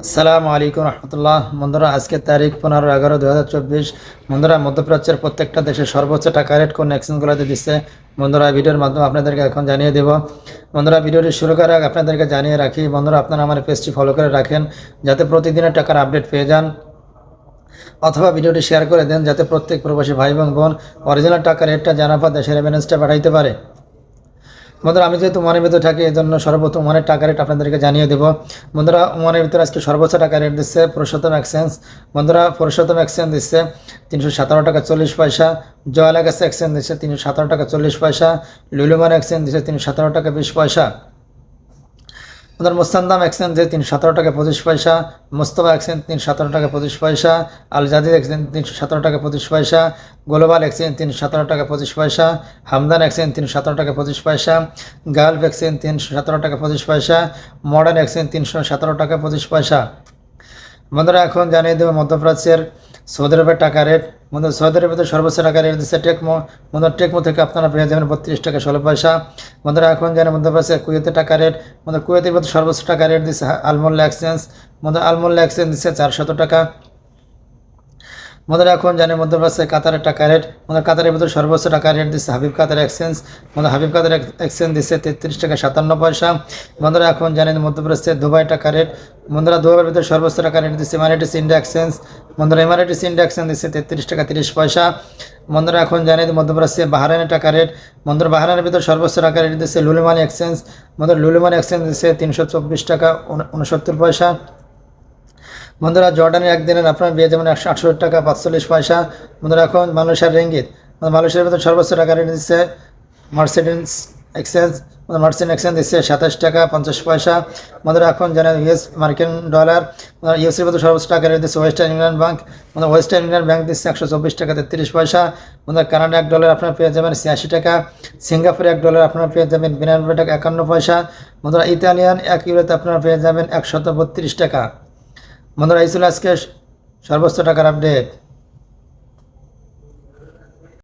আসসালামু আলাইকুম রহমতুল্লাহ। বন্ধুরা আজকের তারিখ পনেরো এগারো দু হাজার চব্বিশ। বন্ধুরা, মধ্যপ্রাচ্যের প্রত্যেকটা দেশের সর্বোচ্চ টাকা রেট কোন এক্সচেঞ্জগুলোতে দিচ্ছে? বন্ধুরা ভিডিওর মাধ্যমে আপনাদেরকে এখন জানিয়ে দেব। বন্ধুরা, ভিডিওটি শুরু আগে আপনাদেরকে জানিয়ে রাখি, বন্ধুরা, আপনারা আমার পেজটি ফলো করে রাখেন, যাতে প্রতিদিনের টাকার আপডেট পেয়ে যান। অথবা ভিডিওটি শেয়ার করে দেন, যাতে প্রত্যেক প্রবাসী ভাই এবং বোন অরিজিনাল টাকার রেটটা জানার পর দেশের রেভেন্সটা পাঠাইতে পারে। বন্ধুরা, আমি যেহেতু মনের ভিতরে থাকি এই জন্য সর্বপ্রথম ওমানের টাকা রেট আপনাদেরকে জানিয়ে দেবো। বন্ধুরা ওমানের ভিতরে আজকে সর্বোচ্চ টাকা রেট দিচ্ছে পুরুষোত্তম এক্সচেঞ্জ বন্ধুরা, পুরুষোত্তম এক্সচেঞ্জ দিচ্ছে তিনশো সাতান্ন টাকা চল্লিশ পয়সা। জয়ালাগাসে এক্সচেঞ্জ দিচ্ছে তিনশো সাতান্ন টাকা চল্লিশ পয়সা। লুলুমান এক্সচেঞ্জ দিচ্ছে তিনশো সাতান্ন টাকা বিশ পয়সা। আমাদের মোস্তানদাম যে তিনশো সতেরো টাকা পঁচিশ পয়সা, মোস্তফা এক্সচেঞ্জ তিনশো সতেরো টাকা পঁচিশ পয়সা, আল জাদিদ এক্সচেঞ্জ তিনশো সতেরো টাকা পঁচিশ পয়সা, গ্লোবাল এক্সচেঞ্জ তিনশো সতেরো টাকা পঁচিশ পয়সা, হামদান এক্সচেঞ্জ তিনশো সতেরো টাকা পঁচিশ পয়সা গালফ এক্সচেঞ্জ তিনশো সতেরো টাকা পঁচিশ পয়সা, মডার্ন এক্সচেঞ্জ তিনশো সতেরো টাকা পঁচিশ পয়সা। বন্ধুরা, এখন জানিয়ে দেবো মধ্যপ্রাচ্যের সৌদি আরবের টাকা রেট, বন্ধু, সৌদি আরবের তো সর্বোচ্চ টাকা রেট দিচ্ছে টেকমো, বন্ধু, টেকমো থেকে আপনারা পেয়ে যাবেন বত্রিশ টাকা ষোলো পয়সা। বন্ধুরা, এখন জানে মধ্যপ্রাচ্যের কুয়েতে টাকা রেট, বন্ধু কুয়েতের মধ্যে সর্বোচ্চ টাকা রেট দিচ্ছে আলমোল্লা এক্সচেঞ্জ, বন্ধু আলমোল্লা এক্সচেঞ্জ দিচ্ছে চারশত টাকা। আমাদের এখন জানি মধ্যপ্রাচ্যে কাতারের টাকা রেট আমাদের কাতারের ভিতরে সর্বোচ্চ টাকা রেট দিচ্ছে হাবিব কাতার এক্সচেঞ্জ আমাদের হাবিব কাতার এক্সচেঞ্জ দিচ্ছে তেত্রিশ টাকা সাতান্ন পয়সা। বন্ধুরা, এখন জানেন মধ্যপ্রাচ্যে দুবাই টাকা রেট বন্ধুরা দুবাইয়ের ভিতরে সর্বোচ্চ টাকা রেট দিচ্ছে ইন্ডিয়া এক্সচেঞ্জ বন্ধুরা এমারেটিস ইন্ডিয়া দিচ্ছে তেত্রিশ টাকা তিরিশ পয়সা। বন্ধুরা এখন জানেন মধ্যপ্রাচ্যে বাহারানের টাকা রেট বন্ধুরা বাহারানের ভিতরে সর্বোচ্চ টাকা রেট দিচ্ছে লুলুমানি এক্সচেঞ্জ বন্ধুরা লুলুমানি এক্সচেঞ্জ দিচ্ছে তিনশো চব্বিশ টাকা উনসত্তর পয়সা। বন্ধুরা জর্ডানের একদিনের আপনার পেয়ে যেমন একশো আটষট্টি টাকা পাঁচচল্লিশ পয়সা। বন্ধুরা এখন মালয়েশিয়ার রেঙ্গিত, মালয়েশিয়ার ভিতরে সর্বোচ্চ টাকা রেট দিচ্ছে মার্সিডেন্স এক্সচেঞ্জ মার্সিন এক্সচেঞ্জ দিচ্ছে সাতাশ টাকা পঞ্চাশ পয়সা। বন্ধুরা এখন জানেন ইউএস মার্কিন ডলার ইউএসের মধ্যে সর্বোচ্চ টাকা রেট দিচ্ছে ওয়েস্টার্ন ইউনিয়ন ব্যাঙ্ক মানে ওয়েস্টার্ন ইউনিয়ন ব্যাঙ্ক দিচ্ছে একশো চব্বিশ টাকা তেত্রিশ পয়সা। বন্ধুরা কানাডা এক ডলার আপনারা পেয়ে যাবেন ছিয়াশি টাকা। সিঙ্গাপুরে এক ডলার আপনারা পেয়ে যাবেন বিরানব্বই টাকা একান্ন পয়সা। বন্ধুরা ইতালিয়ান এক ইউরোতে আপনারা পেয়ে যাবেন একশত বত্রিশ টাকা। বন্ধুরা এই ছিল আজকে সর্বোচ্চ টাকার আপডেট